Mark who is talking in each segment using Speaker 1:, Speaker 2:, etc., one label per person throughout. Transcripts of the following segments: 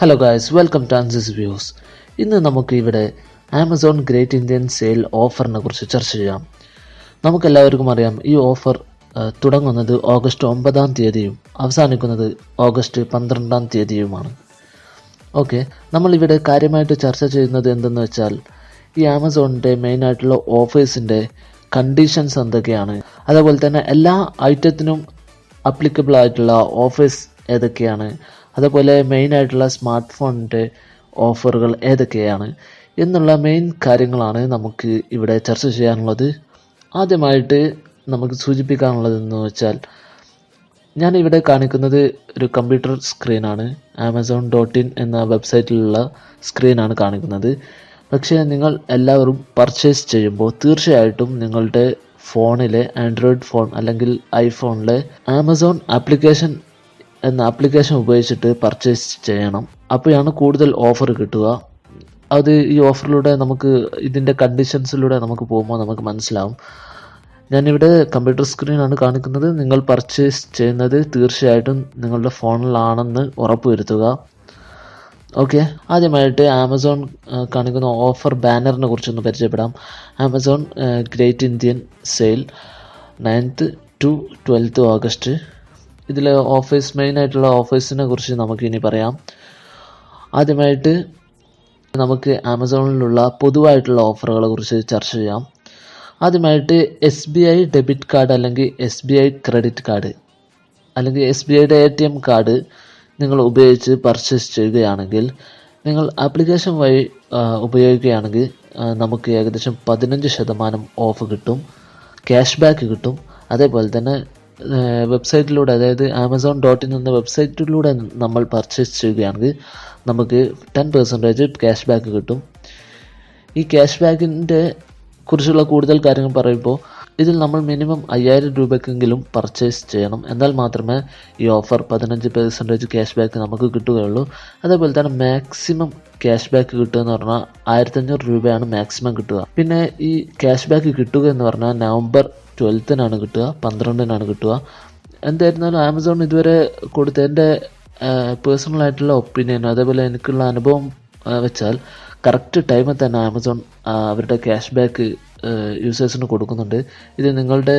Speaker 1: Hello guys welcome to Ansi's views ഇന്ന് നമുക്ക് ഇവിടെ ആമസോൺ ഗ്രേറ്റ് ഇന്ത്യൻ സെയിൽ ഓഫറിനെ കുറിച്ച് ചർച്ച ചെയ്യാം. നമുക്കെല്ലാവർക്കും അറിയാം ഈ ഓഫർ തുടങ്ങുന്നത് ഓഗസ്റ്റ് ഒമ്പതാം തീയതിയും അവസാനിക്കുന്നത് ഓഗസ്റ്റ് പന്ത്രണ്ടാം തീയതിയുമാണ്. ഓക്കെ നമ്മളിവിടെ കാര്യമായിട്ട് ചർച്ച ചെയ്യുന്നത് എന്തെന്ന് വെച്ചാൽ ഈ ആമസോണിന്റെ മെയിനായിട്ടുള്ള ഓഫേഴ്സിന്റെ കണ്ടീഷൻസ് എന്തൊക്കെയാണ്? അതേപോലെ തന്നെ എല്ലാ ഐറ്റത്തിനും അപ്ലിക്കബിൾ ആയിട്ടുള്ള ഓഫേഴ്സ് ഏതൊക്കെയാണ്? അതേപോലെ മെയിൻ ആയിട്ടുള്ള സ്മാർട്ട് ഫോണിന്റെ ഓഫറുകൾ ഏതൊക്കെയാണ് എന്നുള്ള മെയിൻ കാര്യങ്ങളാണ് നമുക്ക് ഇവിടെ ചർച്ച ചെയ്യാനുള്ളത്. ആദ്യമായിട്ട് നമുക്ക് സൂചിപ്പിക്കാനുള്ളതെന്ന് വെച്ചാൽ ഞാൻ ഇവിടെ കാണിക്കുന്നത് ഒരു കമ്പ്യൂട്ടർ സ്ക്രീനാണ് ആമസോൺ ഡോട്ട് ഇൻ എന്ന വെബ്സൈറ്റിലുള്ള സ്ക്രീനാണ് കാണിക്കുന്നത്. പക്ഷേ നിങ്ങൾ എല്ലാവരും പർച്ചേസ് ചെയ്യുമ്പോൾ തീർച്ചയായിട്ടും നിങ്ങളുടെ ഫോണിലെ ആൻഡ്രോയിഡ് ഫോൺ അല്ലെങ്കിൽ ഐഫോണിലെ ആമസോൺ ആപ്ലിക്കേഷൻ എന്ന ആപ്ലിക്കേഷൻ ഉപയോഗിച്ചിട്ട് പർച്ചേസ് ചെയ്യണം. അപ്പോഴാണ് കൂടുതൽ ഓഫർ കിട്ടുക. അത് ഈ ഓഫറിലൂടെ നമുക്ക് ഇതിന്റെ കണ്ടീഷൻസിലൂടെ നമുക്ക് പോകുമ്പോൾ നമുക്ക് മനസ്സിലാവും. ഞാനിവിടെ കമ്പ്യൂട്ടർ സ്ക്രീനാണ് കാണിക്കുന്നത്. നിങ്ങൾ പർച്ചേസ് ചെയ്യുന്നത് തീർച്ചയായിട്ടും നിങ്ങളുടെ ഫോണിലാണെന്ന് ഉറപ്പുവരുത്തുക. ഓക്കെ ആദ്യമായിട്ട് ആമസോൺ കാണിക്കുന്ന ഓഫർ ബാനറിനെ കുറിച്ചൊന്ന് പരിചയപ്പെടാം. Amazon great Indian sale ninth to twelfth August ഇതിൽ ഓഫേഴ്സ് മെയിനായിട്ടുള്ള ഓഫീസിനെ കുറിച്ച് നമുക്കിനി പറയാം. ആദ്യമായിട്ട് നമുക്ക് ആമസോണിലുള്ള പൊതുവായിട്ടുള്ള ഓഫറുകളെ കുറിച്ച് ചർച്ച ചെയ്യാം. ആദ്യമായിട്ട് S B I debit card അല്ലെങ്കിൽ S B I credit card അല്ലെങ്കിൽ എസ് ബി ഐയുടെ എ ടി എം കാർഡ് നിങ്ങൾ ഉപയോഗിച്ച് പർച്ചേസ് ചെയ്യുകയാണെങ്കിൽ നിങ്ങൾ ആപ്ലിക്കേഷൻ വഴി ഉപയോഗിക്കുകയാണെങ്കിൽ നമുക്ക് ഏകദേശം പതിനഞ്ച് ശതമാനം ഓഫ് കിട്ടും ക്യാഷ് ബാക്ക് കിട്ടും. അതേപോലെ തന്നെ വെബ്സൈറ്റിലൂടെ അതായത് ആമസോൺ ഡോട്ട് ഇൻ എന്ന വെബ്സൈറ്റിലൂടെ നമ്മൾ പർച്ചേസ് ചെയ്യുകയാണെങ്കിൽ നമുക്ക് ടെൻ പെർസെന്റേജ് ക്യാഷ് ബാക്ക് കിട്ടും. ഈ ക്യാഷ് ബാക്കിന്റെ കുറിച്ചുള്ള കൂടുതൽ കാര്യങ്ങൾ പറയുമ്പോൾ ഇതിൽ നമ്മൾ മിനിമം അയ്യായിരം രൂപയ്ക്കെങ്കിലും പർച്ചേസ് ചെയ്യണം. എന്നാൽ മാത്രമേ ഈ ഓഫർ പതിനഞ്ച് പെർസെന്റേജ് ക്യാഷ് ബാക്ക് നമുക്ക് കിട്ടുകയുള്ളൂ. അതേപോലെ തന്നെ മാക്സിമം ക്യാഷ് ബാക്ക് കിട്ടുക എന്ന് പറഞ്ഞാൽ ആയിരത്തഞ്ഞൂറ് രൂപയാണ് മാക്സിമം കിട്ടുക. പിന്നെ ഈ ക്യാഷ് ബാക്ക് കിട്ടുക എന്ന് പറഞ്ഞാൽ നവംബർ ട്വൽത്തിനാണ് കിട്ടുക പന്ത്രണ്ടിനാണ് കിട്ടുക. എന്തായിരുന്നാലും ആമസോൺ ഇതുവരെ കൊടുത്തതിന്റെ പേഴ്സണൽ ആയിട്ടുള്ള ഒപ്പീനിയൻ അതേപോലെ എനിക്കുള്ള അനുഭവം വെച്ചാൽ കറക്റ്റ് ടൈമിൽ തന്നെ ആമസോൺ അവരുടെ ക്യാഷ് ബാക്ക് യൂസേഴ്സിന് കൊടുക്കുന്നുണ്ട്. ഇത് നിങ്ങളുടെ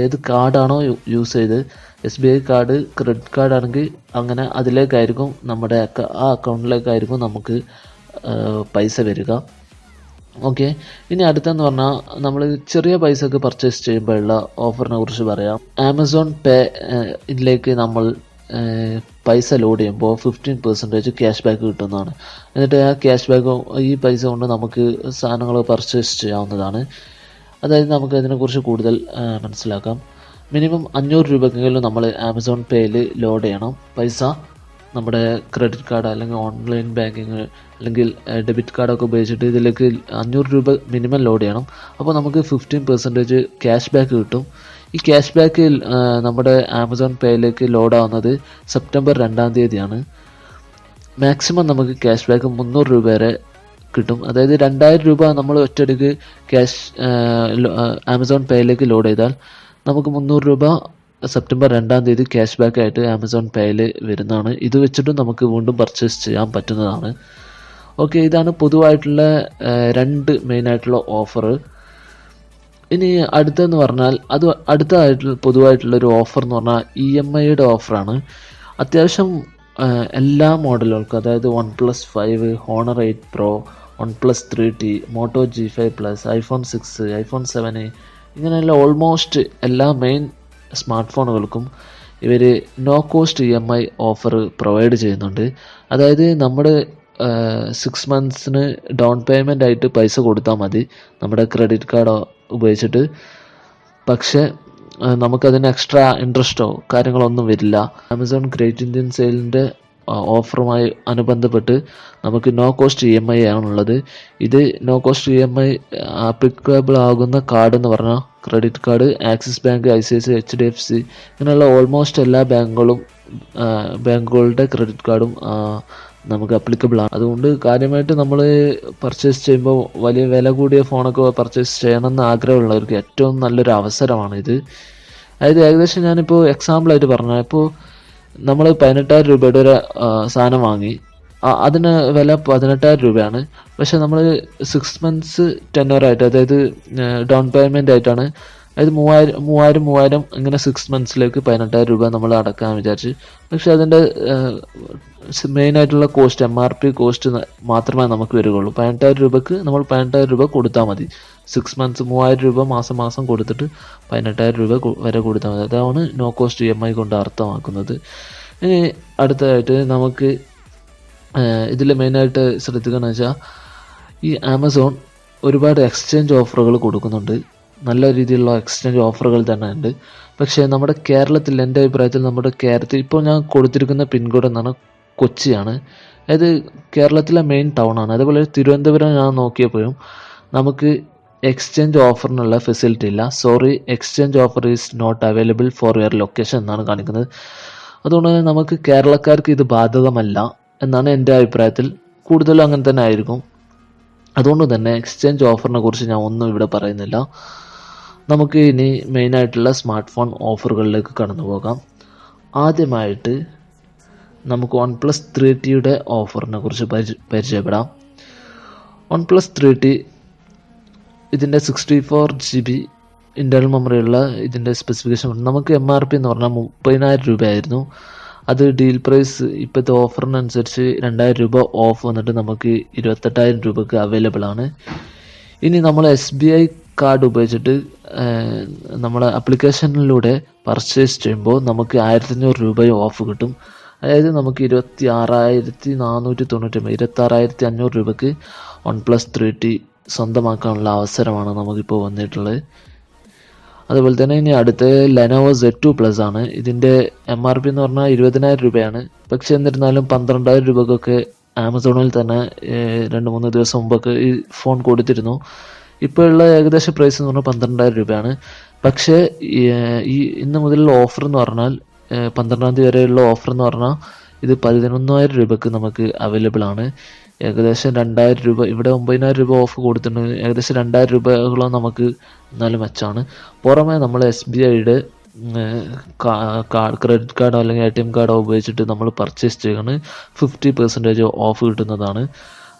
Speaker 1: ഏത് കാർഡാണോ യൂസ് ചെയ്ത് S B I card credit card ആണെങ്കിൽ അങ്ങനെ അതിലേക്കായിരിക്കും നമ്മുടെ ആ അക്കൗണ്ടിലേക്കായിരിക്കും നമുക്ക് പൈസ വരിക. ഓക്കെ ഇനി അടുത്തെന്ന് പറഞ്ഞാൽ നമ്മൾ ചെറിയ പൈസക്ക് പർച്ചേസ് ചെയ്യുമ്പോഴുള്ള ഓഫറിനെ കുറിച്ച് പറയാം. ആമസോൺ പേ ഇതിലേക്ക് നമ്മൾ പൈസ ലോഡ് ചെയ്യുമ്പോൾ ഫിഫ്റ്റീൻ പെർസെന്റേജ് ക്യാഷ് ബാക്ക് കിട്ടുന്നതാണ്. എന്നിട്ട് ആ ക്യാഷ് ബാക്ക് ഈ പൈസ കൊണ്ട് നമുക്ക് സാധനങ്ങൾ പർച്ചേസ് ചെയ്യാവുന്നതാണ്. അതായത് നമുക്ക് അതിനെക്കുറിച്ച് കൂടുതൽ മനസ്സിലാക്കാം. മിനിമം അഞ്ഞൂറ് രൂപക്കെങ്കിലും നമ്മൾ ആമസോൺ പേയിൽ ലോഡ് ചെയ്യണം. പൈസ നമ്മുടെ ക്രെഡിറ്റ് കാർഡ് അല്ലെങ്കിൽ ഓൺലൈൻ ബാങ്കിങ് അല്ലെങ്കിൽ ഡെബിറ്റ് കാർഡൊക്കെ ഉപയോഗിച്ചിട്ട് ഇതിലേക്ക് അഞ്ഞൂറ് രൂപ മിനിമം ലോഡ് ചെയ്യണം. അപ്പോൾ നമുക്ക് ഫിഫ്റ്റീൻ പെർസെന്റേജ് ക്യാഷ് ബാക്ക് കിട്ടും. ഈ ക്യാഷ് ബാക്ക് നമ്മുടെ ആമസോൺ പേയിലേക്ക് ലോഡ് ആവുന്നത് സെപ്റ്റംബർ രണ്ടാം തീയതിയാണ്. മാക്സിമം നമുക്ക് ക്യാഷ് ബാക്ക് മുന്നൂറ് രൂപ വരെ കിട്ടും. അതായത് രണ്ടായിരം രൂപ നമ്മൾ ഒറ്റയടിക്ക് ക്യാഷ് ആമസോൺ പേയിലേക്ക് ലോഡ് ചെയ്താൽ നമുക്ക് മുന്നൂറ് രൂപ സെപ്റ്റംബർ രണ്ടാം തീയതി ക്യാഷ് ബാക്ക് ആയിട്ട് ആമസോൺ പേയിൽ വരുന്നതാണ്. ഇത് വെച്ചിട്ടും നമുക്ക് വീണ്ടും പർച്ചേസ് ചെയ്യാൻ പറ്റുന്നതാണ്. ഓക്കെ ഇതാണ് പൊതുവായിട്ടുള്ള രണ്ട് മെയിനായിട്ടുള്ള ഓഫർ ഇനി അടുത്തെന്ന് പറഞ്ഞാൽ അത് അടുത്തതായിട്ടുള്ള പൊതുവായിട്ടുള്ള ഒരു ഓഫർ എന്ന് പറഞ്ഞാൽ ഇ എം ഐയുടെ ഓഫറാണ് അത്യാവശ്യം എല്ലാ മോഡലുകൾക്കും അതായത് OnePlus five Honor eight pro OnePlus three T Moto G five plus iPhone six iPhone seven ഇങ്ങനെയുള്ള ഓൾമോസ്റ്റ് എല്ലാ മെയിൻ സ്മാർട്ട് ഫോണുകൾക്കും ഇവർ no cost E M I offer provide ചെയ്യുന്നുണ്ട്. അതായത് നമ്മൾ സിക്സ് മന്ത്സിന് ഡൗൺ പേയ്മെന്റ് ആയിട്ട് പൈസ കൊടുത്താൽ മതി. നമ്മുടെ ക്രെഡിറ്റ് കാർഡോ ഉപയോഗിച്ചിട്ട്. പക്ഷേ നമുക്കതിന് എക്സ്ട്രാ ഇൻട്രസ്റ്റോ കാര്യങ്ങളൊന്നും വരില്ല. ആമസോൺ ഗ്രേറ്റ് ഇന്ത്യൻ സെയിലിന്റെ ഓഫറുമായി അനുബന്ധപ്പെട്ട് നമുക്ക് no cost E M I ആണുള്ളത്. ഇത് no cost E M I applicable ആകുന്ന കാർഡ് എന്ന് പറഞ്ഞാൽ credit card Axis bank I C I C H D F C ഇങ്ങനെയുള്ള ഓൾമോസ്റ്റ് എല്ലാ ബാങ്കുകളും ബാങ്കുകളുടെ ക്രെഡിറ്റ് കാർഡും നമുക്ക് അപ്ലിക്കബിൾ ആണ്. അതുകൊണ്ട് കാര്യമായിട്ട് നമ്മൾ പർച്ചേസ് ചെയ്യുമ്പോൾ വലിയ വില കൂടിയ ഫോണൊക്കെ പർച്ചേസ് ചെയ്യണമെന്ന് ആഗ്രഹമുള്ളവർക്ക് ഏറ്റവും നല്ലൊരു അവസരമാണ് ഇത്. അതായത് ഏകദേശം ഞാനിപ്പോൾ എക്സാമ്പിളായിട്ട് പറഞ്ഞാൽ ഇപ്പോൾ നമ്മൾ പതിനെട്ടായിരം രൂപയുടെ ഒരു സാധനം വാങ്ങി. അതിന് വില പതിനെട്ടായിരം രൂപയാണ്. പക്ഷെ നമ്മൾ സിക്സ് മന്ത്സ് ടെന്നോറായിട്ട് അതായത് ഡൗൺ പേയ്മെന്റ് ആയിട്ടാണ് അതായത് മൂവായിരം മൂവായിരം മൂവായിരം ഇങ്ങനെ സിക്സ് മന്ത്സിലേക്ക് പതിനെട്ടായിരം രൂപ നമ്മൾ അടക്കാൻ വിചാരിച്ച്. പക്ഷെ അതിന്റെ മെയിൻ ആയിട്ടുള്ള cost M R P cost മാത്രമേ നമുക്ക് വരികയുള്ളൂ. പതിനെട്ടായിരം രൂപക്ക് നമ്മൾ പതിനെട്ടായിരം രൂപ കൊടുത്താൽ മതി. സിക്സ് മന്ത്സ് മൂവായിരം രൂപ മാസം മാസം കൊടുത്തിട്ട് പതിനെട്ടായിരം രൂപ വരെ കൊടുത്താൽ മതി. അതാണ് no cost E M I കൊണ്ട് അർത്ഥമാക്കുന്നത്. ഇനി അടുത്തതായിട്ട് നമുക്ക് ഇതിൽ മെയിനായിട്ട് ശ്രദ്ധിക്കുകയെന്ന് വെച്ചാൽ ഈ ആമസോൺ ഒരുപാട് എക്സ്ചേഞ്ച് ഓഫറുകൾ കൊടുക്കുന്നുണ്ട്. നല്ല രീതിയിലുള്ള എക്സ്ചേഞ്ച് ഓഫറുകൾ തന്നെ ഉണ്ട്. പക്ഷേ നമ്മുടെ കേരളത്തിൽ എന്റെ അഭിപ്രായത്തിൽ നമ്മുടെ കേരളത്തിൽ ഇപ്പോൾ ഞാൻ കൊടുത്തിരിക്കുന്ന പിൻകോഡ് എന്നാണ് കൊച്ചിയാണ്. അതായത് കേരളത്തിലെ മെയിൻ ടൗൺ ആണ്. അതേപോലെ തിരുവനന്തപുരം ഞാൻ നോക്കിയപ്പോഴും നമുക്ക് എക്സ്ചേഞ്ച് ഓഫറിനുള്ള ഫെസിലിറ്റി ഇല്ല. Sorry exchange offer is not available for your location എന്നാണ് കാണിക്കുന്നത്. അതുകൊണ്ട് തന്നെ നമുക്ക് കേരളക്കാർക്ക് ഇത് ബാധകമല്ല. എന്നാണ് എന്റെ അഭിപ്രായത്തിൽ കൂടുതലും അങ്ങനെ തന്നെ ആയിരിക്കും. അതുകൊണ്ട് തന്നെ എക്സ്ചേഞ്ച് ഓഫറിനെ കുറിച്ച് ഞാൻ ഒന്നും ഇവിടെ പറയുന്നില്ല. നമുക്ക് ഇനി മെയിനായിട്ടുള്ള സ്മാർട്ട് ഫോൺ ഓഫറുകളിലേക്ക് കടന്നു പോകാം. ആദ്യമായിട്ട് നമുക്ക് വൺ പ്ലസ് ത്രീ ടിയുടെ ഓഫറിനെ കുറിച്ച് പരി പരിചയപ്പെടാം. വൺ പ്ലസ് ത്രീ ടി ഇതിന്റെ sixty four G B internal മെമ്മറിയുള്ള ഇതിന്റെ സ്പെസിഫിക്കേഷൻ നമുക്ക് എം ആർ പി എന്ന് പറഞ്ഞാൽ മുപ്പതിനായിരം രൂപയായിരുന്നു. അത് ഡീൽ പ്രൈസ് ഇപ്പോഴത്തെ ഓഫറിനനുസരിച്ച് രണ്ടായിരം രൂപ ഓഫ് വന്നിട്ട് നമുക്ക് ഇരുപത്തെട്ടായിരം രൂപക്ക് അവൈലബിൾ ആണ്. ഇനി നമ്മൾ എസ് ബി ഐ കാർഡ് ഉപയോഗിച്ചിട്ട് നമ്മുടെ ആപ്ലിക്കേഷനിലൂടെ പർച്ചേസ് ചെയ്യുമ്പോൾ നമുക്ക് ആയിരത്തഞ്ഞൂറ് രൂപയും ഓഫ് കിട്ടും. അതായത് നമുക്ക് ഇരുപത്തി ആറായിരത്തി നാനൂറ്റി തൊണ്ണൂറ്റി ഇരുപത്തി ആറായിരത്തി അഞ്ഞൂറ് രൂപയ്ക്ക് വൺ പ്ലസ് ത്രീ ടി സ്വന്തമാക്കാനുള്ള അവസരമാണ് നമുക്കിപ്പോൾ വന്നിട്ടുള്ളത്. അതുപോലെ തന്നെ ഇനി അടുത്ത ലെനോവോ സെഡ് ടു പ്ലസ് ആണ്. ഇതിന്റെ എം ആർ പി എന്ന് പറഞ്ഞാൽ ഇരുപതിനായിരം രൂപയാണ്. പക്ഷെ എന്നിരുന്നാലും പന്ത്രണ്ടായിരം രൂപക്കൊക്കെ ആമസോണിൽ തന്നെ രണ്ട് മൂന്ന് ദിവസം മുമ്പൊക്കെ ഈ ഫോൺ കൊടുത്തിരുന്നു. ഇപ്പോഴുള്ള ഏകദേശ പ്രൈസ് എന്ന് പറഞ്ഞാൽ പന്ത്രണ്ടായിരം രൂപയാണ്. പക്ഷേ ഈ, ഇന്ന് മുതലുള്ള ഓഫർ എന്ന് പറഞ്ഞാൽ പന്ത്രണ്ടാം തീയതി വരെയുള്ള ഓഫർ എന്ന് പറഞ്ഞാൽ ഇത് പതിനൊന്നായിരം രൂപക്ക് നമുക്ക് അവൈലബിൾ ആണ്. ഏകദേശം രണ്ടായിരം രൂപ ഇവിടെ ഒമ്പതിനായിരം രൂപ ഓഫ് കൊടുത്തിട്ടുണ്ട്. ഏകദേശം രണ്ടായിരം രൂപയോളം നമുക്ക് എന്നാലും മെച്ചമാണ്. പുറമെ നമ്മൾ എസ് ബി ഐയുടെ ക്രെഡിറ്റ് കാർഡോ അല്ലെങ്കിൽ എ ടി എം കാർഡോ ഉപയോഗിച്ചിട്ട് നമ്മൾ പർച്ചേസ് ചെയ്യുകയാണ് ഫിഫ്റ്റി പെർസെന്റേജ് ഓഫ് കിട്ടുന്നതാണ്.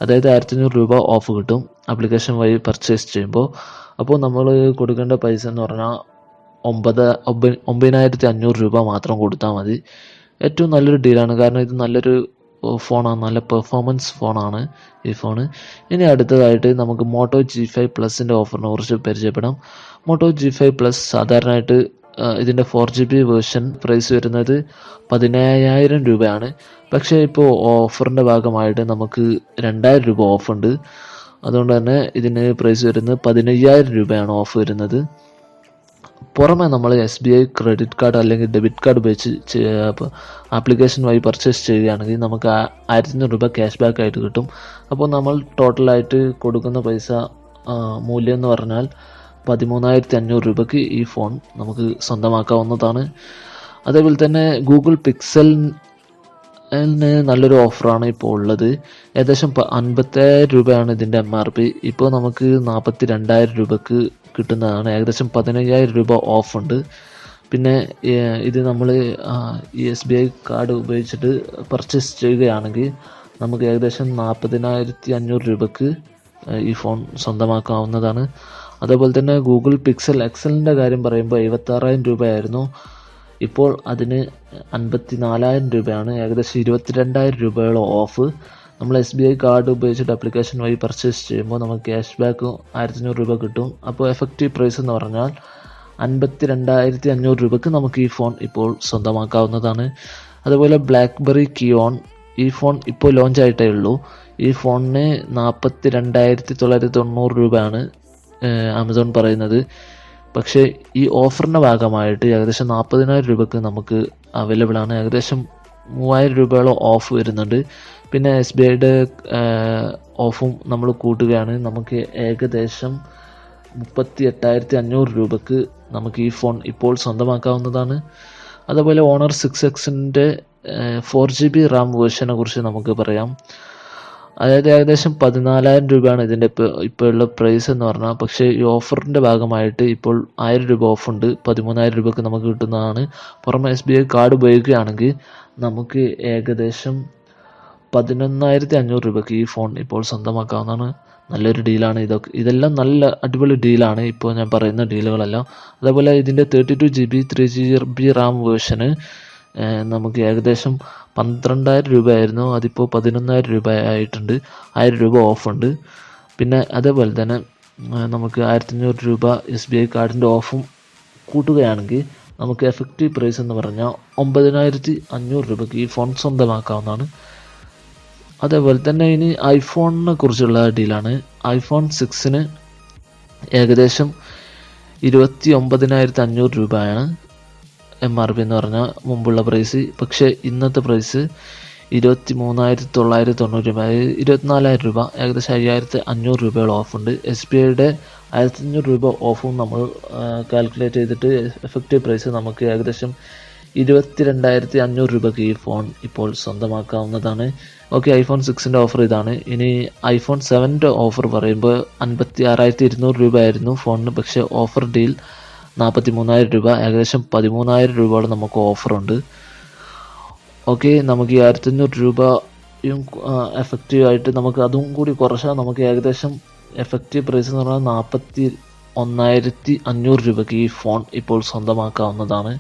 Speaker 1: അതായത് ആയിരത്തി അഞ്ഞൂറ് രൂപ ഓഫ് കിട്ടും ആപ്ലിക്കേഷൻ വഴി പർച്ചേസ് ചെയ്യുമ്പോൾ. അപ്പോൾ നമ്മൾ കൊടുക്കേണ്ട പൈസ എന്ന് പറഞ്ഞാൽ ഒമ്പത് ഒമ്പ- ഒമ്പതിനായിരത്തി അഞ്ഞൂറ് രൂപ മാത്രം കൊടുത്താൽ മതി. ഏറ്റവും നല്ലൊരു ഡീലാണ് കാരണം ഇത് നല്ലൊരു ഫോണാണ് നല്ല പെർഫോമൻസ് ഫോണാണ് ഈ ഫോണ്. ഇനി അടുത്തതായിട്ട് നമുക്ക് മോട്ടോ ജി ഫൈവ് പ്ലസിന്റെ ഓഫറിനെ കുറിച്ച് പരിചയപ്പെടാം. മോട്ടോ ജി ഫൈവ് പ്ലസ് സാധാരണയായിട്ട് ഇതിന്റെ four G B version price വരുന്നത് പതിനയ്യായിരം രൂപയാണ്. പക്ഷേ ഇപ്പോൾ ഓഫറിന്റെ ഭാഗമായിട്ട് നമുക്ക് രണ്ടായിരം രൂപ ഓഫുണ്ട് അതുകൊണ്ട് തന്നെ ഇതിന് പ്രൈസ് വരുന്നത് പതിനയ്യായിരം രൂപയാണ് ഓഫ് വരുന്നത്. പുറമെ നമ്മൾ S B I credit card അല്ലെങ്കിൽ ഡെബിറ്റ് കാർഡ് ഉപയോഗിച്ച് ആപ്ലിക്കേഷൻ വഴി പർച്ചേസ് ചെയ്യുകയാണെങ്കിൽ നമുക്ക് ആയിരത്തഞ്ഞൂറ് രൂപ ക്യാഷ് ബാക്ക് ആയിട്ട് കിട്ടും. അപ്പോൾ നമ്മൾ ടോട്ടലായിട്ട് കൊടുക്കുന്ന പൈസ മൂല്യം എന്ന് പറഞ്ഞാൽ പതിമൂന്നായിരത്തി അഞ്ഞൂറ് രൂപയ്ക്ക് ഈ ഫോൺ നമുക്ക് സ്വന്തമാക്കാവുന്നതാണ്. അതേപോലെ തന്നെ ഗൂഗിൾ പിക്സൽ നല്ലൊരു ഓഫറാണ് ഇപ്പോൾ ഉള്ളത്. ഏകദേശം അൻപത്തായിരം രൂപയാണ് ഇതിന്റെ എം ആർ പി ഇപ്പോൾ നമുക്ക് നാൽപ്പത്തി രണ്ടായിരം രൂപക്ക് കിട്ടുന്നതാണ്. ഏകദേശം പതിനയ്യായിരം രൂപ ഓഫ് ഉണ്ട്. പിന്നെ ഇത് നമ്മൾ എസ് ബി ഐ കാർഡ് ഉപയോഗിച്ചിട്ട് പർച്ചേസ് ചെയ്യുകയാണെങ്കിൽ നമുക്ക് ഏകദേശം നാൽപ്പതിനായിരത്തി അഞ്ഞൂറ് രൂപക്ക് ഈ ഫോൺ സ്വന്തമാക്കാവുന്നതാണ്. അതേപോലെ തന്നെ ഗൂഗിൾ പിക്സൽ എക്സലിന്റെ കാര്യം പറയുമ്പോൾ എഴുപത്താറായിരം രൂപയായിരുന്നു. ഇപ്പോൾ അതിന് അൻപത്തി നാലായിരം രൂപയാണ്. ഏകദേശം ഇരുപത്തിരണ്ടായിരം രൂപയോളം ഓഫ്. നമ്മൾ എസ് ബി ഐ കാർഡ് ഉപയോഗിച്ചിട്ട് ആപ്ലിക്കേഷൻ വഴി പർച്ചേസ് ചെയ്യുമ്പോൾ നമുക്ക് ക്യാഷ് ബാക്ക് ആയിരത്തഞ്ഞൂറ് രൂപ കിട്ടും. അപ്പോൾ എഫക്റ്റീവ് പ്രൈസ് എന്ന് പറഞ്ഞാൽ അൻപത്തി രണ്ടായിരത്തി അഞ്ഞൂറ് രൂപയ്ക്ക് നമുക്ക് ഈ ഫോൺ ഇപ്പോൾ സ്വന്തമാക്കാവുന്നതാണ്. അതുപോലെ ബ്ലാക്ക്ബെറി കിയോൺ ഈ ഫോൺ ഇപ്പോൾ ലോഞ്ച് ആയിട്ടേ ഉള്ളൂ. ഈ ഫോണിന് നാൽപ്പത്തി രണ്ടായിരത്തി തൊള്ളായിരത്തി തൊണ്ണൂറ് രൂപയാണ് ആമസോൺ പറയുന്നത്. പക്ഷേ ഈ ഓഫറിന്റെ ഭാഗമായിട്ട് ഏകദേശം നാൽപ്പതിനായിരം രൂപക്ക് നമുക്ക് അവൈലബിൾ ആണ്. ഏകദേശം മൂവായിരം രൂപയോളം ഓഫ് വരുന്നുണ്ട്. പിന്നെ എസ് ബി ഐയുടെ ഓഫും നമ്മൾ കൂട്ടുകയാണ്. നമുക്ക് ഏകദേശം മുപ്പത്തി എട്ടായിരത്തി അഞ്ഞൂറ് രൂപക്ക് നമുക്ക് ഈ ഫോൺ ഇപ്പോൾ സ്വന്തമാക്കാവുന്നതാണ്. അതുപോലെ ഓണർ സിക്സ് എക്സിന്റെ ഫോർ ജി ബി റാം വേർഷനെ കുറിച്ച് നമുക്ക് പറയാം. അതായത് ഏകദേശം പതിനാലായിരം രൂപയാണ് ഇതിന്റെ ഇപ്പോൾ ഇപ്പോഴുള്ള പ്രൈസ് എന്ന് പറഞ്ഞാൽ. പക്ഷേ ഈ ഓഫറിന്റെ ഭാഗമായിട്ട് ഇപ്പോൾ ആയിരം രൂപ ഓഫ് ഉണ്ട്. പതിമൂന്നായിരം രൂപയ്ക്ക് നമുക്ക് കിട്ടുന്നതാണ്. പുറമെ എസ് ബി ഐ കാർഡ് ഉപയോഗിക്കുകയാണെങ്കിൽ നമുക്ക് ഏകദേശം പതിനൊന്നായിരത്തി അഞ്ഞൂറ് രൂപയ്ക്ക് ഈ ഫോൺ ഇപ്പോൾ സ്വന്തമാക്കാവുന്നതാണ്. നല്ലൊരു ഡീലാണ് ഇതൊക്കെ. ഇതെല്ലാം നല്ല അടിപൊളി ഡീലാണ് ഇപ്പോൾ ഞാൻ പറയുന്ന ഡീലുകളെല്ലാം അതേപോലെ ഇതിന്റെ thirty two G B three G B RAM വേർഷന് നമുക്ക് ഏകദേശം പന്ത്രണ്ടായിരം രൂപയായിരുന്നു. അതിപ്പോൾ പതിനൊന്നായിരം രൂപ ആയിട്ടുണ്ട് ആയിരം രൂപ ഓഫുണ്ട്. പിന്നെ അതേപോലെ തന്നെ നമുക്ക് ആയിരത്തഞ്ഞൂറ് രൂപ എസ് ബി ഐ കാർഡിന്റെ ഓഫും കൂട്ടുകയാണെങ്കിൽ നമുക്ക് എഫക്റ്റീവ് പ്രൈസ് എന്ന് പറഞ്ഞാൽ ഒമ്പതിനായിരത്തി അഞ്ഞൂറ് രൂപയ്ക്ക് ഈ ഫോൺ സ്വന്തമാക്കാവുന്നതാണ്. അതേപോലെ തന്നെ ഇനി ഐഫോണിനെ കുറിച്ചുള്ള ഡീലാണ്. ഐഫോൺ സിക്സിന് ഏകദേശം ഇരുപത്തി ഒമ്പതിനായിരത്തി അഞ്ഞൂറ് രൂപയാണ്. എം ആർ പി എന്ന് പറഞ്ഞാൽ മുമ്പുള്ള പ്രൈസ് പക്ഷേ ഇന്നത്തെ പ്രൈസ് ഇരുപത്തി മൂന്നായിരത്തി തൊള്ളായിരത്തി തൊണ്ണൂറ് രൂപ. അതായത് ഇരുപത്തിനാലായിരം രൂപ. ഏകദേശം അയ്യായിരത്തി അഞ്ഞൂറ് രൂപയോളം ഓഫുണ്ട് എസ് ബി ഐയുടെ ആയിരത്തി അഞ്ഞൂറ് രൂപ ഓഫും നമ്മൾ കാൽക്കുലേറ്റ് ചെയ്തിട്ട് എഫക്റ്റീവ് പ്രൈസ് നമുക്ക് ഏകദേശം ഇരുപത്തി രണ്ടായിരത്തി അഞ്ഞൂറ് രൂപയ്ക്ക് ഈ ഫോൺ ഇപ്പോൾ സ്വന്തമാക്കാവുന്നതാണ്. ഓക്കെ ഐഫോൺ സിക്സിന്റെ ഓഫർ ഇതാണ്. ഇനി ഐഫോൺ സെവന്റെ ഓഫർ പറയുമ്പോൾ അൻപത്തി ആറായിരത്തി ഇരുന്നൂറ് രൂപയായിരുന്നു ഫോണിന് പക്ഷേ ഓഫർ ഡീൽ നാൽപ്പത്തി മൂന്നായിരം രൂപ ഏകദേശം പതിമൂന്നായിരം രൂപയോളം നമുക്ക് ഓഫറുണ്ട് ഓക്കെ നമുക്ക് ഈ ആയിരത്തഞ്ഞൂറ് രൂപയും എഫക്റ്റീവ് ആയിട്ട് നമുക്ക് അതും കൂടി കുറച്ചാൽ നമുക്ക് ഏകദേശം എഫക്റ്റീവ് പ്രൈസ് എന്ന് പറഞ്ഞാൽ നാൽപ്പത്തി ഒന്നായിരത്തി അഞ്ഞൂറ് രൂപയ്ക്ക് ഈ ഫോൺ ഇപ്പോൾ സ്വന്തമാക്കാവുന്നതാണ്.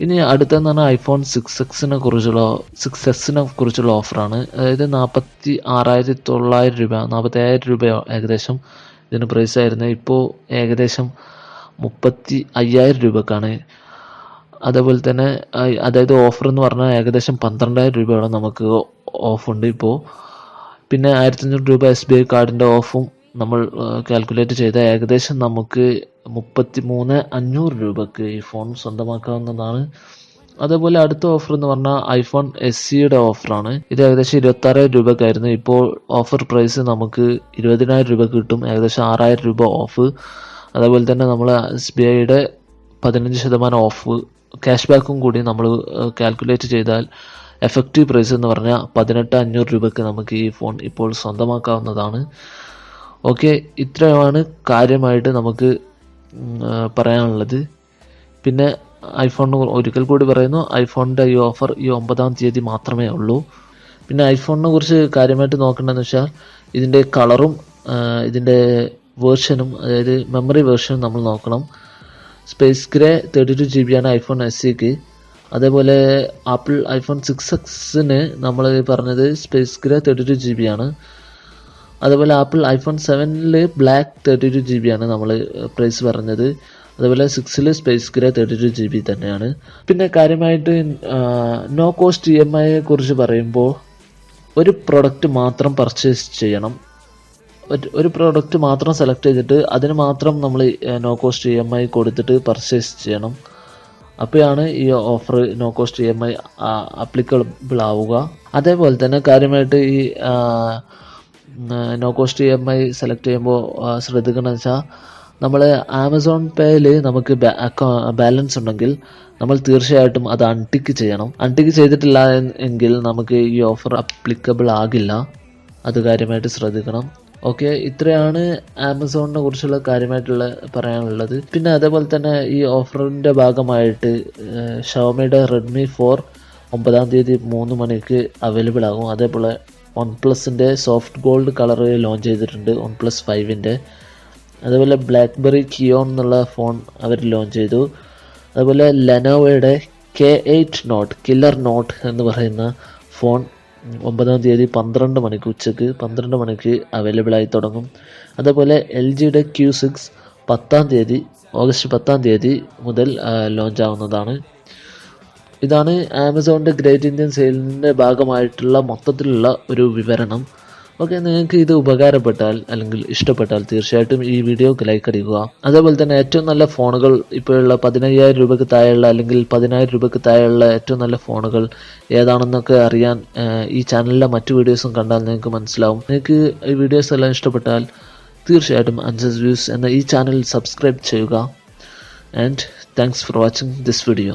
Speaker 1: ഇനി അടുത്തെന്ന് പറഞ്ഞാൽ ഐഫോൺ സിക്സ് എക്സിനെ കുറിച്ചുള്ള സിക്സ് എക്സിനെ കുറിച്ചുള്ള ഓഫറാണ് അതായത് നാൽപ്പത്തി ആറായിരത്തി തൊള്ളായിരം രൂപ നാൽപ്പത്തി അയ്യായിരം രൂപ ഏകദേശം ഇതിന് പ്രൈസ് ആയിരുന്നു. ഇപ്പോൾ ഏകദേശം മുപ്പത്തി അയ്യായിരം രൂപക്കാണ്. അതേപോലെ തന്നെ അതായത് ഓഫർ എന്ന് പറഞ്ഞാൽ ഏകദേശം പന്ത്രണ്ടായിരം രൂപയോളം നമുക്ക് ഓഫ് ഉണ്ട് ഇപ്പോൾ പിന്നെ ആയിരത്തഞ്ഞൂറ് രൂപ എസ് ബി ഐ കാർഡിന്റെ ഓഫും നമ്മൾ കാൽക്കുലേറ്റ് ചെയ്ത ഏകദേശം നമുക്ക് മുപ്പത്തി മൂന്ന് അഞ്ഞൂറ് രൂപക്ക് ഈ ഫോൺ സ്വന്തമാക്കാവുന്നതാണ്. അതേപോലെ അടുത്ത ഓഫർ എന്ന് പറഞ്ഞാൽ ഐഫോൺ എസ് സിയുടെ ഓഫറാണ് ഇത് ഏകദേശം ഇരുപത്തി ആറായിരം രൂപക്കായിരുന്നു. ഇപ്പോൾ ഓഫർ പ്രൈസ് നമുക്ക് ഇരുപതിനായിരം രൂപ കിട്ടും. ഏകദേശം ആറായിരം രൂപ ഓഫ് അതേപോലെ തന്നെ നമ്മൾ എസ് ബി ഐയുടെ പതിനഞ്ച് ശതമാനം ഓഫ് ക്യാഷ് ബാക്കും കൂടി നമ്മൾ കാൽക്കുലേറ്റ് ചെയ്താൽ എഫക്റ്റീവ് പ്രൈസ് എന്ന് പറഞ്ഞാൽ പതിനെട്ട് അഞ്ഞൂറ് രൂപയ്ക്ക് നമുക്ക് ഈ ഫോൺ ഇപ്പോൾ സ്വന്തമാക്കാവുന്നതാണ്. ഓക്കെ ഇത്രയുമാണ് കാര്യമായിട്ട് നമുക്ക് പറയാനുള്ളത്. പിന്നെ ഐഫോൺ ഒരിക്കൽ കൂടി പറയുന്നു ഐഫോണിന്റെ ഈ ഓഫർ ഈ ഒമ്പതാം തീയതി മാത്രമേ ഉള്ളൂ. പിന്നെ ഐഫോണിനെ കുറിച്ച് കാര്യമായിട്ട് നോക്കേണ്ടതെന്ന് വെച്ചാൽ ഇതിന്റെ കളറും ഇതിന്റെ വേർഷനും അതായത് മെമ്മറി വേർഷനും നമ്മൾ നോക്കണം. Space grey thirty two G B ആണ് ഐഫോൺ എസ് സിക്ക് അതേപോലെ ആപ്പിൾ ഐഫോൺ സിക്സ് എക്സിന് നമ്മൾ പറഞ്ഞത് space grey thirty two G B ആണ്. അതേപോലെ ആപ്പിൾ ഐഫോൺ സെവനിൽ black thirty two G B ആണ് നമ്മൾ പ്രൈസ് പറഞ്ഞത്. അതേപോലെ സിക്സിൽ space grey thirty two G B തന്നെയാണ്. പിന്നെ കാര്യമായിട്ട് നോ കോസ്റ്റ് ഇ എം ഐയെ കുറിച്ച് പറയുമ്പോൾ ഒരു പ്രൊഡക്റ്റ് മാത്രം പർച്ചേസ് ചെയ്യണം. ഒരു പ്രോഡക്റ്റ് മാത്രം സെലക്ട് ചെയ്തിട്ട് അതിന് മാത്രം നമ്മൾ no cost E M I കൊടുത്തിട്ട് പർച്ചേസ് ചെയ്യണം. അപ്പോഴാണ് ഈ offer no cost E M I applicable ആവുക. അതേപോലെ തന്നെ കാര്യമായിട്ട് ഈ no cost E M I select ചെയ്യുമ്പോൾ ശ്രദ്ധിക്കണം വെച്ചാൽ നമ്മൾ ആമസോൺ പേയിൽ നമുക്ക് ബാലൻസ് ഉണ്ടെങ്കിൽ നമ്മൾ തീർച്ചയായിട്ടും അത് അൺടിക്ക് ചെയ്യണം. അൺടിക്ക് ചെയ്തിട്ടില്ല എങ്കിൽ നമുക്ക് ഈ ഓഫർ അപ്ലിക്കബിൾ ആകില്ല. അത് കാര്യമായിട്ട് ശ്രദ്ധിക്കണം. ഓക്കെ ഇത്രയാണ് ആമസോണിനെ കുറിച്ചുള്ള കാര്യമായിട്ടുള്ള പറയാനുള്ളത്. പിന്നെ അതേപോലെ തന്നെ ഈ ഓഫറിന്റെ ഭാഗമായിട്ട് ഷവമിയുടെ റെഡ്മി ഫോർ ഒമ്പതാം തീയതി മൂന്ന് മണിക്ക് അവൈലബിൾ ആകും. അതേപോലെ വൺ പ്ലസിന്റെ സോഫ്റ്റ് ഗോൾഡ് കളർ ലോഞ്ച് ചെയ്തിട്ടുണ്ട് വൺ പ്ലസ് ഫൈവിന്റെ അതേപോലെ ബ്ലാക്ക്ബെറി കിയോൺ എന്നുള്ള ഫോൺ അവർ ലോഞ്ച് ചെയ്തു. അതുപോലെ ലെനോവയുടെ K eight note killer note എന്ന് പറയുന്ന ഫോൺ ഒമ്പതാം തീയതി പന്ത്രണ്ട് മണിക്ക് ഉച്ചയ്ക്ക് പന്ത്രണ്ട് മണിക്ക് അവൈലബിൾ ആയി തുടങ്ങും. അതേപോലെ എൽ ജിയുടെ ക്യൂ സിക്സ് പത്താം തീയതി ഓഗസ്റ്റ് പത്താം തീയതി മുതൽ ലോഞ്ച് ആവുന്നതാണ്. ഇതാണ് ആമസോണിന്റെ ഗ്രേറ്റ് ഇന്ത്യൻ സെയിലിന്റെ ഭാഗമായിട്ടുള്ള മൊത്തത്തിലുള്ള ഒരു വിവരണം. ഓക്കെ നിങ്ങൾക്ക് ഇത് ഉപകാരപ്പെട്ടാൽ അല്ലെങ്കിൽ ഇഷ്ടപ്പെട്ടാൽ തീർച്ചയായിട്ടും ഈ വീഡിയോക്ക് ലൈക്ക് അടിക്കുക. അതേപോലെ തന്നെ ഏറ്റവും നല്ല ഫോണുകൾ ഇപ്പോഴുള്ള പതിനയ്യായിരം രൂപയ്ക്ക് താഴെയുള്ള അല്ലെങ്കിൽ പതിനായിരം രൂപയ്ക്ക് താഴെയുള്ള ഏറ്റവും നല്ല ഫോണുകൾ ഏതാണെന്നൊക്കെ അറിയാൻ ഈ ചാനലിലെ മറ്റു വീഡിയോസും കണ്ടാൽ നിങ്ങൾക്ക് മനസ്സിലാവും. നിങ്ങൾക്ക് ഈ വീഡിയോസ് എല്ലാം ഇഷ്ടപ്പെട്ടാൽ തീർച്ചയായിട്ടും അഞ്ചസ് വ്യൂസ് എന്ന ഈ ചാനൽ സബ്സ്ക്രൈബ് ചെയ്യുക. And thanks for watching this video